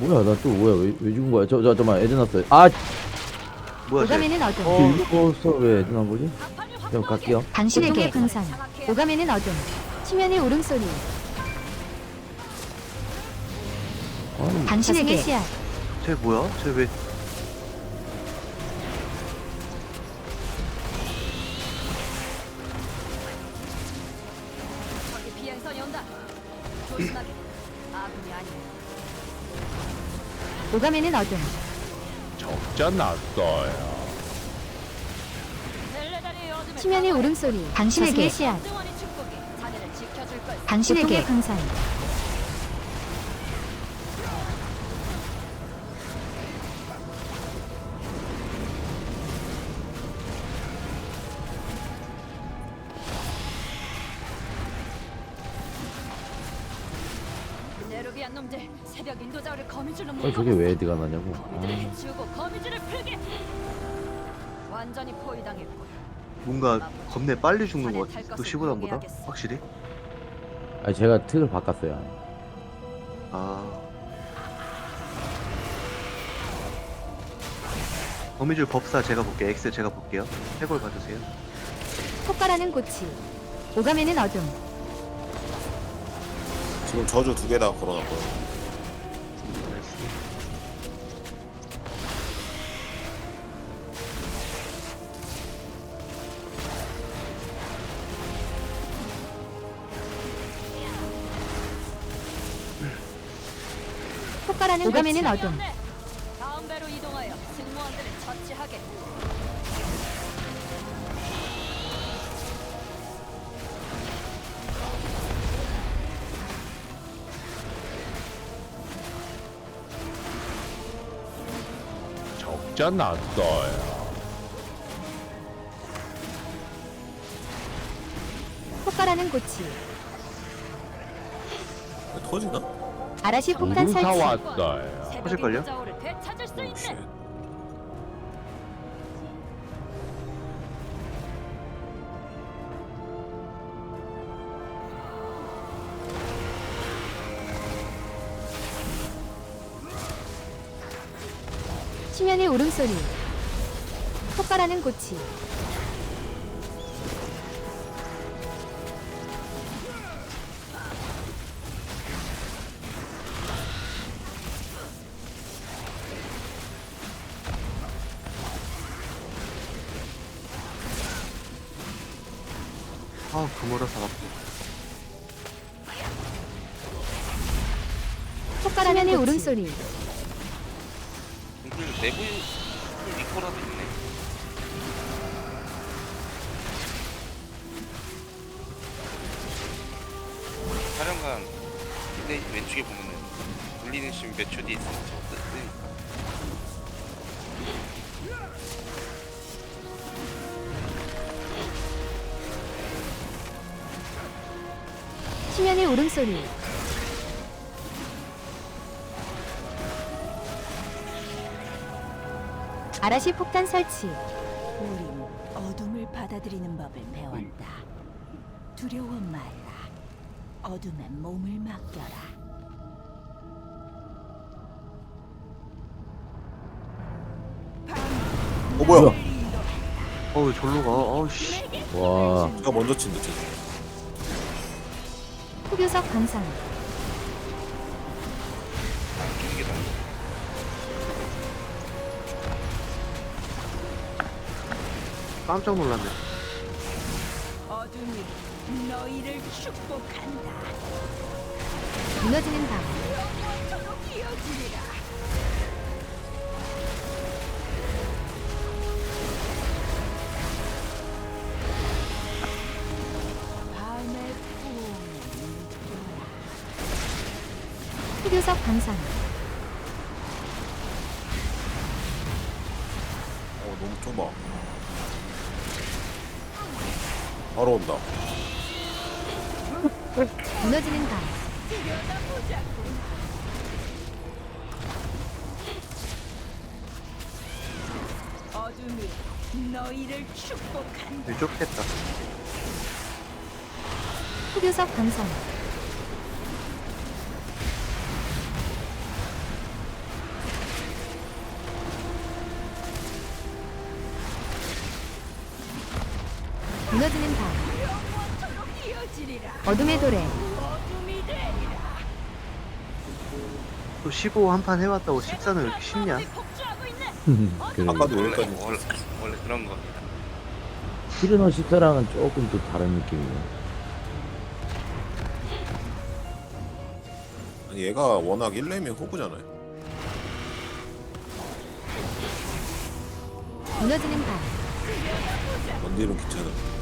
뭐야 나 또 뭐야 왜, 왜 죽은 거야? 저 저 잠깐만 애드 났어요 아! 뭐야 쟤? 오감에는 어둠, 어. 이거서 왜 애드 난 거지? 그럼 갈게요. 당신에게 분산, 오감에는 어둠, 치면의 울음소리, 아니. 당신에게 씨앗, 쟤 뭐야? 쟤 왜 오감에는 어둠, 적자 났어요. 치면의. 울음소리, 당신에게 지켜줄 거야. 당신에게 분산, 네루비안 놈들 새벽 인도자를 거미줄로 아니 저게 왜 애드가 나냐고? 거미들을 아, 해치우고 거미줄을 풀게. 완전히 포위당했고. 뭔가 겁내 빨리 죽는 것 같아. 그 시보단보다? 확실히? 아니 제가 틀을 바꿨어요. 아. 거미줄 법사 제가 볼게요 엑셀 제가 볼게요. 해골 봐주세요. 폭발하는 고치, 오감에는 어둠, 지금 저주 두 개 다 걸어놨고요. 폭발하는 오감에는 어둠. 다음 배로 이동하여 승무원들을 처치하게. 적자 났어요. 폭발하는 고치, 터지나? 아라시 폭탄 설치, 터질걸요? 치면의 울음소리, 폭발하는 고치, 아 그모라사 아프 폭발하는 울음소리, 치면의 울음소리, 아라시 폭탄 설치, 우린 어둠을 받아들이는 법을 배웠다. 두려워 말라. 어둠에 몸을 맡겨라. 어 뭐야? 어우 절로 가 아우 씨 와 제가 먼저 친데 쟤. 흑유석 광산, 안 끼는 게 나아. 깜짝 놀랐네 어둠이 너희를 축복한다. 무너지는 밤, 영원토록 이어지리라. 흑유석 광산, 어 너무 좁아. 바로 온다. 무너지는 밤, 어둠이 너희를 축복한다. 좁겠다 흑유석 광산, 무너지는 밤. 어둠의 도래. 또 15 한 판 해왔다고 14는 왜 이렇게 쉽냐? 있네. 그래. 아까도 원래 여기까지 원래, 원래 그런 겁니다. 시르너 14랑은 조금 또 다른 느낌이에요. 아니 얘가 워낙 1렘이 호구잖아요 무너지는 밤 원딜은 귀찮아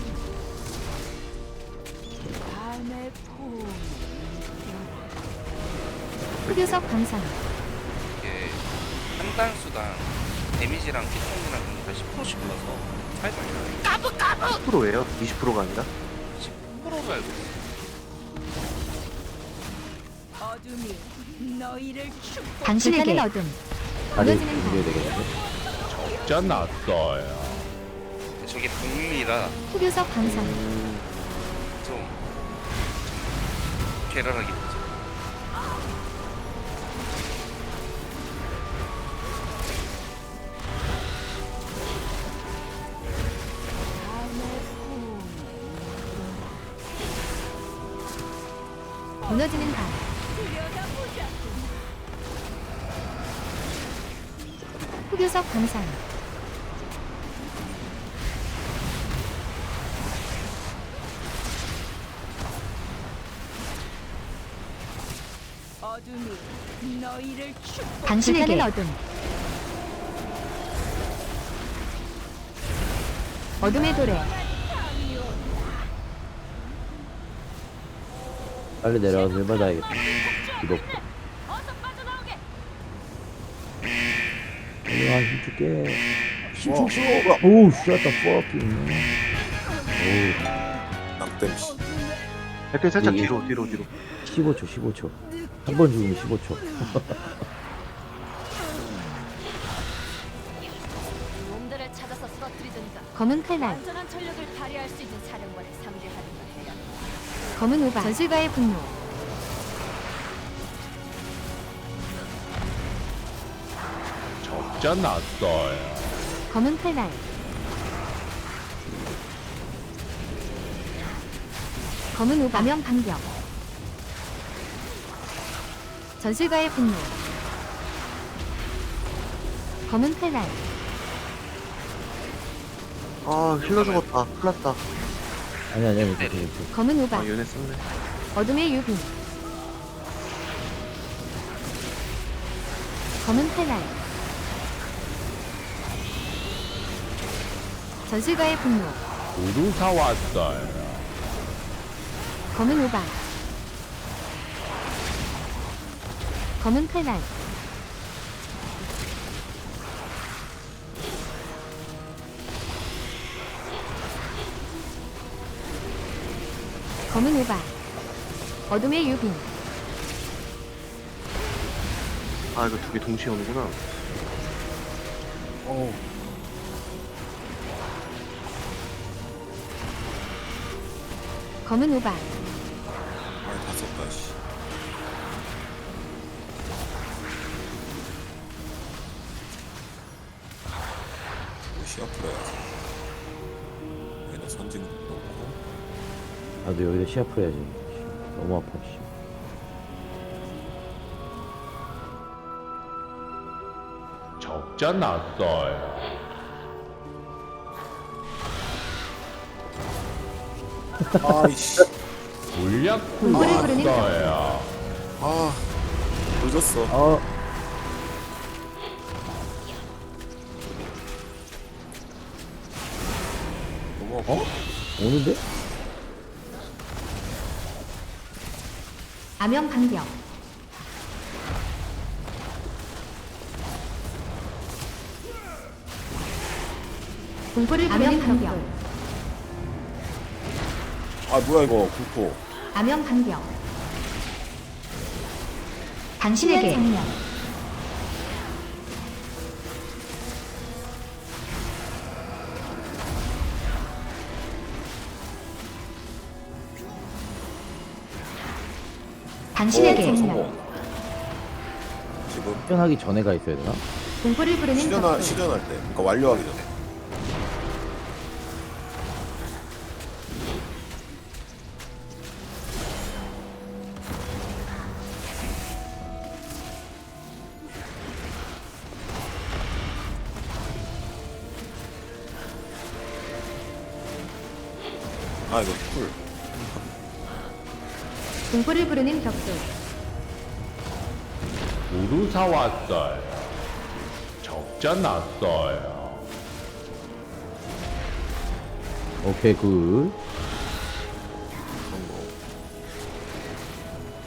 흑요석 광선 이게 한 단수당 데미지랑 피통이랑 거 10%씩 올라서 차이가 나요. 10%예요? 20%가 아니라? 10%로 알고 있어요. 어둠이 너희를 축복. 당신에게 어둠 다리 무너지는 준비해야 되겠는데? 적자 났어요. 저게 북미라 흑요석 광선 좀, 괴랄하게 되죠. 무너지는 밤 들여다보자. 흑요석 광선 어둠이 너희를 축복. 당신에게 어둠 어둠의 도래 빨리 내려가서 해받아야겠다. 기록. 어서 빠져나오게. 아, 힘줄게. 와 뭐야 오우, shut the fucking. 오우, 낙댐 살짝 뒤로 뒤로 뒤로 15초, 15초. 한 번 죽으면 15초. 놈들을 찾아서 쓰러뜨리든가. 검은 칼날. 완전한 전력을 발휘할 수 있는 사령관을 상대하든가 해야 해. 검은 우박. 전술가의 분노. 적자 났어요. 검은 칼날. 검은 우박. 감염 반격 전술가의 분노. 검은 칼날. 아 힐러 죽었다. 큰일 났다. 아니, 아니, 아니, 괜찮아, 괜찮아. 검은 우박 아 얘네 썼네. 어둠의 유비 검은 칼날. 전술가의 분노. 우루사 왔어요. 검은 우박 검은 칼날. 검은 우박 어둠의 유빈. 아 이거 두 개 동시에 오는구나. 어우 검은 우박 많이 다 썼다 씨 시야 풀어야지 얘는 선진 놓고 나도 여기다 시야 풀어야지. 너무 아파, 씨. 적자 났어요. 아이씨 물약풀 노래 부르는 왔어요. 아 늦었어 어, 어? 오는데? 암염 반격 공포를 암염 반격 아 뭐야 이거 불포. 암염 반격 당신에게 당신에게 어, 성공. 지금? 시전하기 전에 가 있어야 되나? 공포를 부르는 덕후 실현할 때 그러니까 완료하기 전에 왔어요. 적자 났어요. 오케이 굿. 성공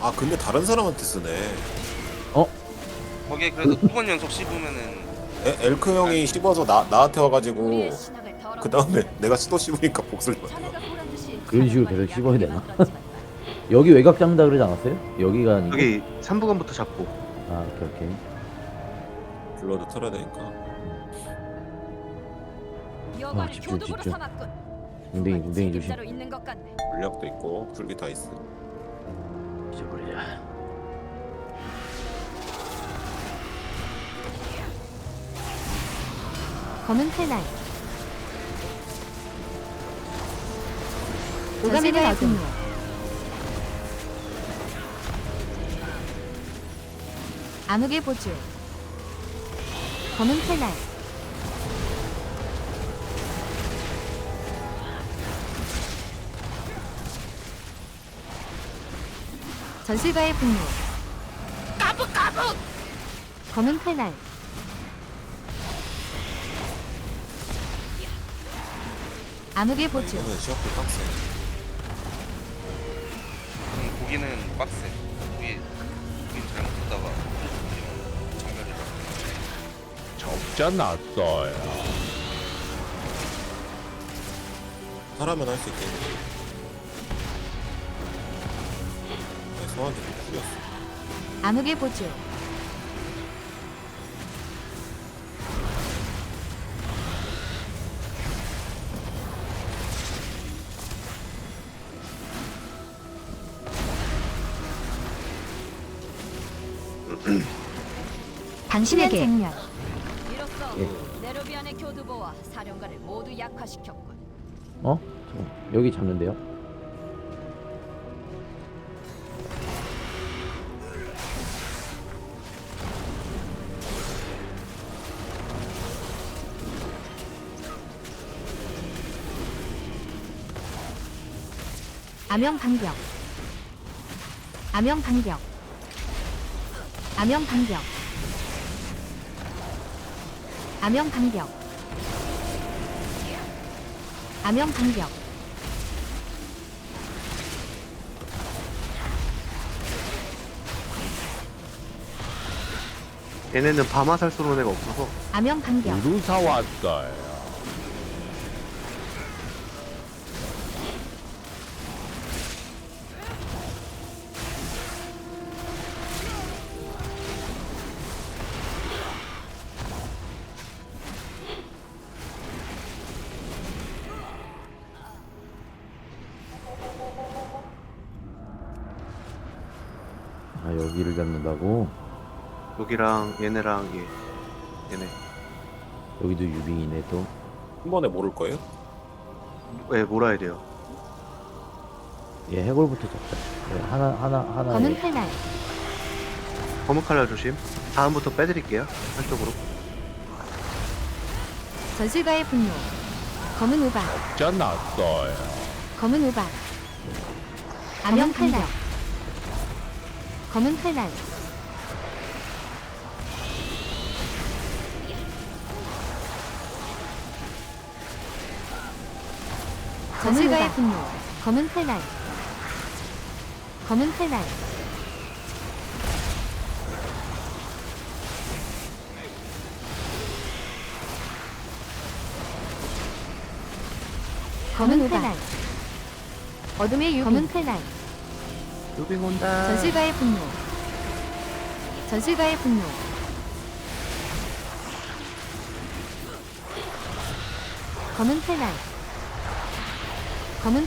아 근데 다른 사람한테 쓰네 거기에 그래도 두 번 연속 씹으면은 에, 엘크 형이 씹어서 나, 나한테 와가지고 그 다음에 내가 또 씹으니까 복수를 받아 그런 식으로 계속 씹어야 되나? 여기 외곽 잡는다 그러지 않았어요? 여기가 아니고. 여기 3부간부터 잡고 아 오케이 오케이. 블러드 털어야 되니까 여관을 아, 집중, 교두보로 집중. 삼았군. 웅댕이 웅댕이 조심. 책임자로 있는 것 같네. 물약도 있고 쿨기 다 있어 잊어버리자. 검은 칼날. 오가면의 어둠. 암흑의 보주. 검은 칼날. 전술가의 분노. 까북까북. 검은 칼날. 암흑의 보주. 이거는 시합도 빡세 음, 고기는 빡세. 적자 났어요. 하라면 할 수 있겠네 네, 소환도 좀 풀렸어 암흑의. 당신에게 장면. 이로써 예. 네로비안의 교두보와 사령관을 모두 약화시켰군. 어? 잠깐 여기 잡는데요? 암영 반격. 암영 반격. 암영 반격. 암영 반격. 암영 반격. 얘네는 밤화살 쏘는 애가 없어서 암영 반격. 우루사 왔어 여기를 잡는다고? 여기랑 얘네랑 얘 얘네 여기도 유빙이네 또. 한 번에 모를 거예요? 왜 몰아야 돼요 얘 해골부터 잡자. 예, 하나 하나 하나. 검은 칼날. 검은 칼날 조심 다음부터 빼드릴게요 한쪽으로 전술가의 분노. 검은 우박. 적자 났어요. 검은 우박. 암영 칼날. 검은 칼날. 전술가의 분노. 검은 칼날. 검은 칼날. 검은 칼날. 어둠의 유 검은 칼날. 유빙 온다 전술가의 분노. 전술가의 분노. 검은 칼날. 검은.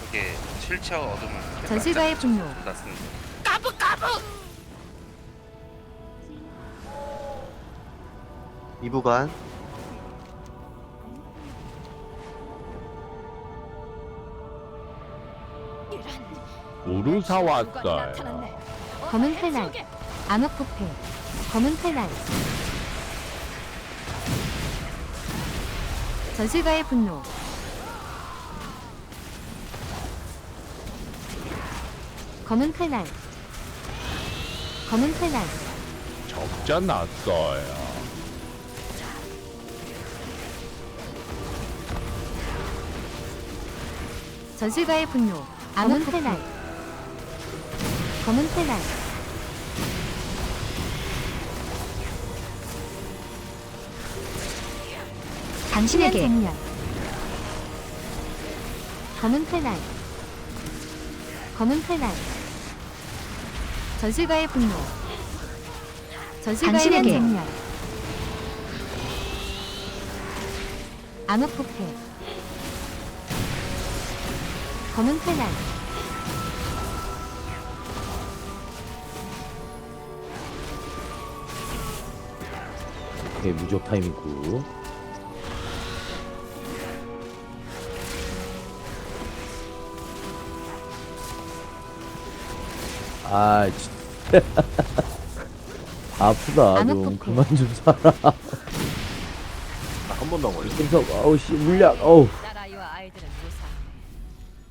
그게 실체와 어둠을 이렇게 전술가의 분노. 났습니다. 이부간 우루 사 왔어요. 나타났네. 어, 검은 칼날. 해치우게. 암흑 부패. 검은 칼날. 전술가의 분노 검은 칼날 검은 칼날 적자 났어요. 전술가의 분노 검은 칼날 검은 칼날 당신에게. 검은 칼날 검은 칼날 전술가의 분노. 전술가의 당신에게. 정면 암흑 부패. 검은 칼날 오케이 무적 타임이고 아 진짜 아프다 안 좀 아프고. 그만 좀 살아 한 번도 안 걸려. 김석 아우 씨 물약 어우 딸아이와 아이들은 무사하네.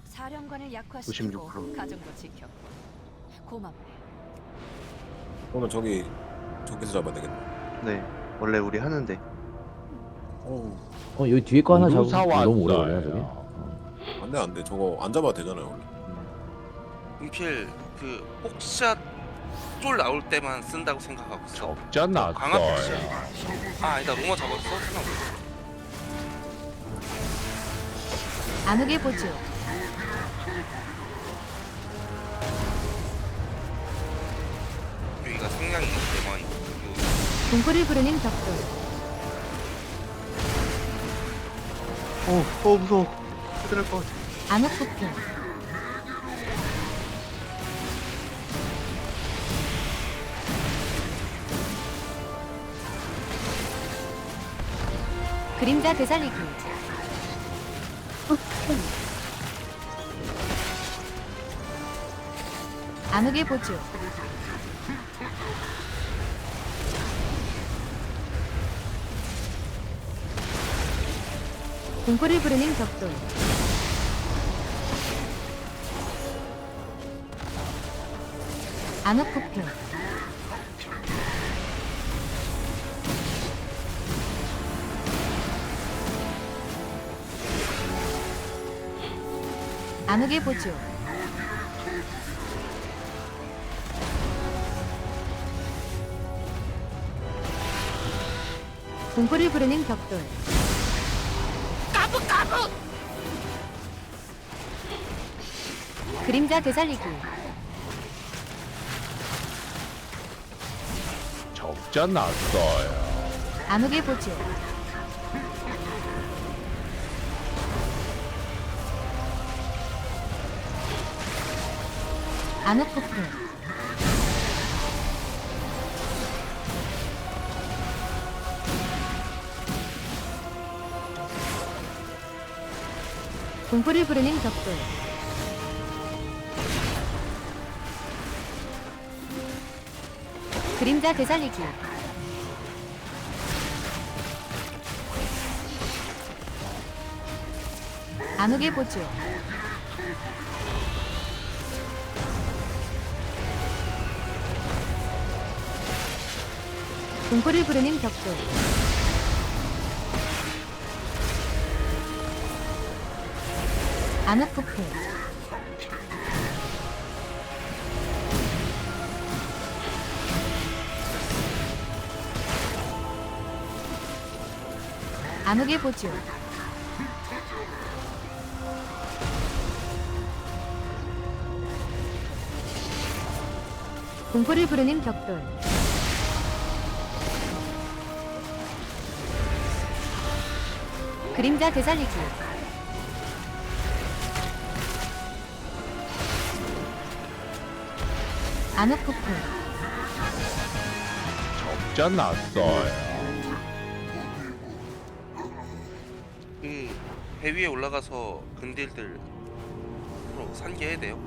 사령관을 약화시키고 96%. 가정도 지켰고 고맙네. 그러면 저기 저기서 잡아야 되겠네. 네 원래 우리 하는데 어우 어 여기 뒤에 거 하나 잡으면 너무 오래 걸려 저기 사왔어요. 안돼 안돼 저거 안 잡아도 되잖아요 원래. 은필 그 혹샷 쫄 나올 때만 쓴다고 생각하고 있어. 적자 났어요. 혹시 아 아니다 롱어 잡았어? 생각보다. 암흑의 보조 공포를 부르는 벽돌. 어, 어 무서워. 큰일 날것 같아. 암흑 부패 그림자 되살리기. 암흑의 보조 공포를 부르는 벽돌. 암흑 부패 암흑의 보조. 공포를 부르는 벽돌 그림자 되살리기. 적자 났어요. 암흑의 보조 암흑 부패 공포를 부르는 벽돌. 그림자 되살리기. 암흑의 보조. 공포를 부르는 벽돌 부패 암흑의 보조. 공포를 부르는 벽돌. 그림자 되살리기 부패 적자 났어요. 그배 위에 올라가서 근딜들 프로 산계해야 돼요.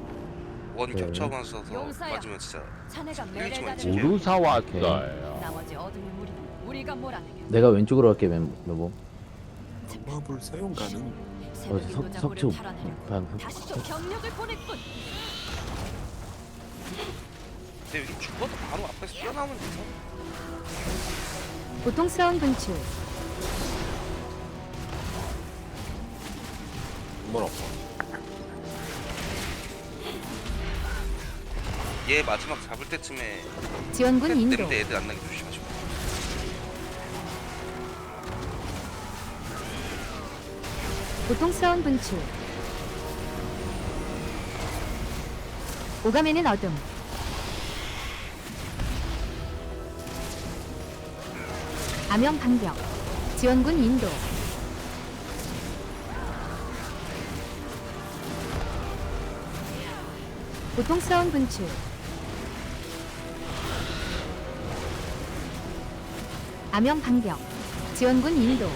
원 네. 겹쳐가서 용사야. 맞으면 진짜 자네가 일주일 매래가는 지켜요. 우루 사왔어요. 나머지 어둠의 무리 우리가 몰아내게. 내가 왼쪽으로 갈게 멤- 멤버 마블 사용 가능. 어, 새벽 석, 인도자고를 석초 탈환해놓고 방 다시 또 병력을 보냈군. 근데 여기 죽어도 바로 앞에서 뛰어나오면 돼서 고통스러운 분출. 정말 아파. 얘 마지막 잡을 때쯤에 지원군 탭 인도. 때문에 애들 안 나게 조심하시고. 고통스러운 분출. 오감에는 어둠 암영 반격 지원군 인도. 고통스러운 분출. 암영 반격 지원군 인도.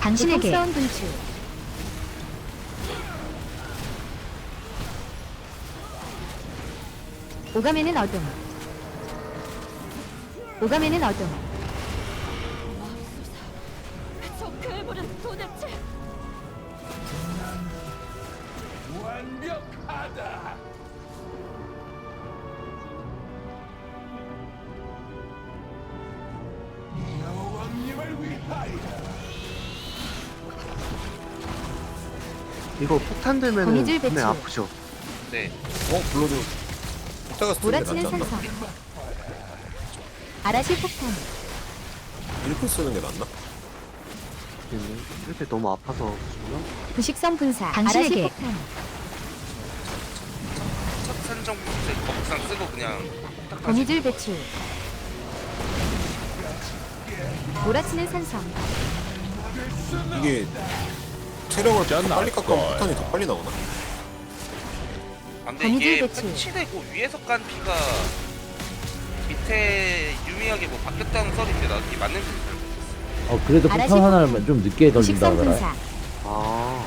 당신에게 고통스러운 분출 오감에는 어둠 오감에는 어둠 저 괴물은 도대체 이거 폭탄 되면은 배치. 아프죠. 네 어 블러드. 몰아치는? 산성 아라시 폭탄 일프 쓰는 게 낫나? 이렇게 너무 아파서 부식성 분사 당신에게 폭탄 첫 산정 이제 거북상 쓰고 그냥 딱 거미줄 배출 몰아치는 산성 이게 체력을 빨리 깎으면. 폭탄이 더 빨리 나오나? 아, 근데 거미줄 이게 배치. 패치되고 위에서 깐 피가 밑에 유미하게 뭐 바뀌었다는 나 이게 맞는지 잘 모르겠어 어 그래도 아라시 폭탄 하나를 좀 늦게 던진다 분사 아.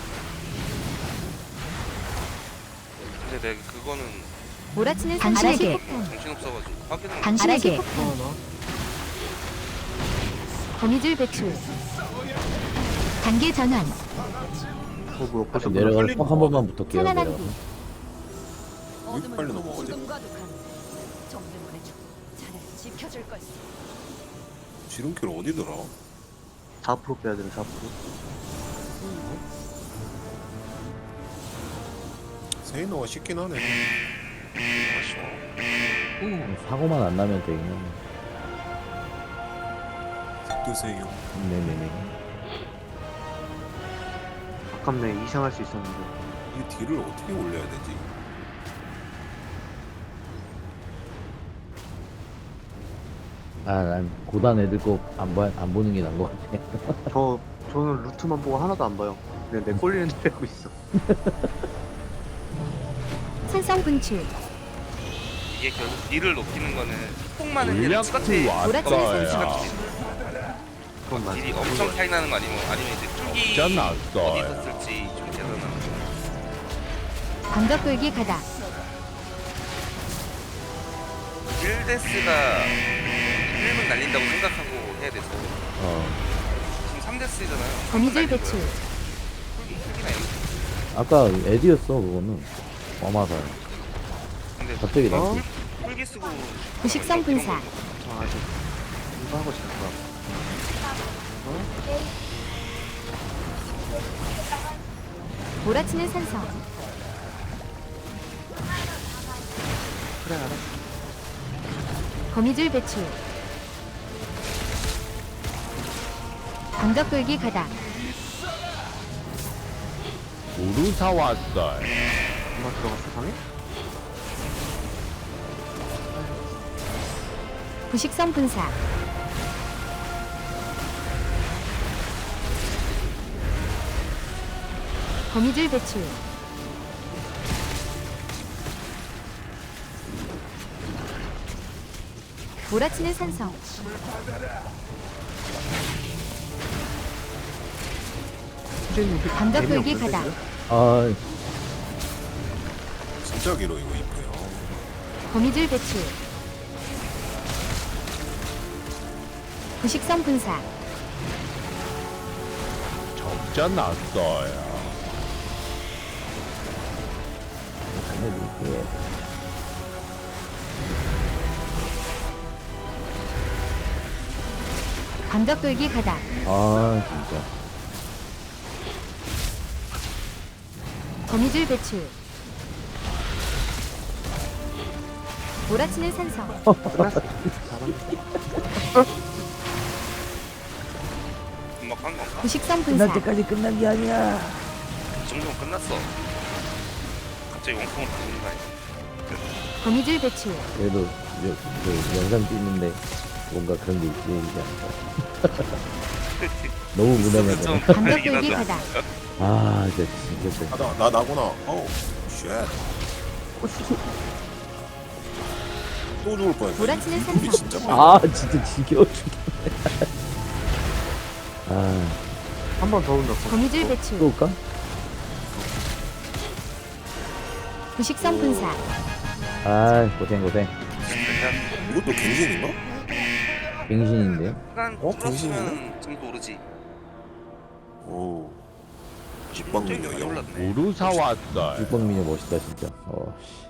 근데 내가 그거는 몰아치는 산성 아라시 폭탄 정신 없어가지고 확인을 당신에게. 거미줄 배출. 단계 전환. 어 벌써 내려가서 퍽한 번만 붙을게요 내려가서 어둠은 빨리 넘어가지? 정대문의 지켜줄 것이 지름길 어디더라? 4% 빼야 되는 4%. 세이너가 쉽긴 하네. 음, 사고만 안 나면 되겠네 드세요. 네네네 아깝네 이상할 수 있었는데. 이 딜을 어떻게 올려야 되지? 아 난 고단 애들 거안 안 보는 게 나은 것 같아 저 저는 루트만 보고 하나도 안 봐요. 그냥 내 꼴리는 줄 알고 있어. 산성 분출 이게 결국 딜을 높이는 거는 폭만 해도 몰아치는 왔어요. 그건 맞아. 딜이 엄청 차이 나는 거 아니면 아니면 이제 어디서 났어요. 쓸지 좀 계산하는 반격 돌기 가다 딜데스가 1분 날린다고 생각하고 해야 돼서 어. 지금 3데스잖아요. 거미줄 배출 아까 에디였어 그거는. 어마사 근데 갑자기 나 어? 풀기 쓰고 부식성 분사. 아 아직 이거 하고 싶을 거야. 몰아치는 산성. 그래 알아. 거미줄 배출 반격 돌기 가다 우루사 왔어요. 엄마 들어갔어 방에? 부식성 분사 거미줄 배출 몰아치는 산성 반격 돌기 가다? 아 진짜 길어 이거 이쁘요. 거미줄 배출 부식성 분사 적자 났어요. 알려줄게. 감격 돌기 가다 아, 진짜. 거미줄 배출 몰아치는 산성 금방 한 건가? 부식성 분사 끝날 때까지 끝난 게 아니야. 이 정도면 끝났어. 갑자기 원컴을 바꾸는 거 아니야? 거미줄 배출 그래도 여, 그 영상 찍는데 뭔가 그런 게 있지 않을까. 너무 무난하잖아. 감격 돌기 가다 아, 진짜 진짜. 아, 나, 나 나구나. 어우, 쉣. 또 죽을 뻔했네. 몰아치는 산성. 진짜 많이 아, 진짜 지겨워 죽겠네. 아, 한 번 더 온다. 거미줄 배출 또 올까? 부식성 분사 아, 고생 고생. 이것도 갱신인가? 갱신인데. 시간 어? 풀었으면 좀더 오르지. 오. 직방능력이 올랐네. 우루 사왔어요. 육방민이 멋있다 진짜. 어, 씨.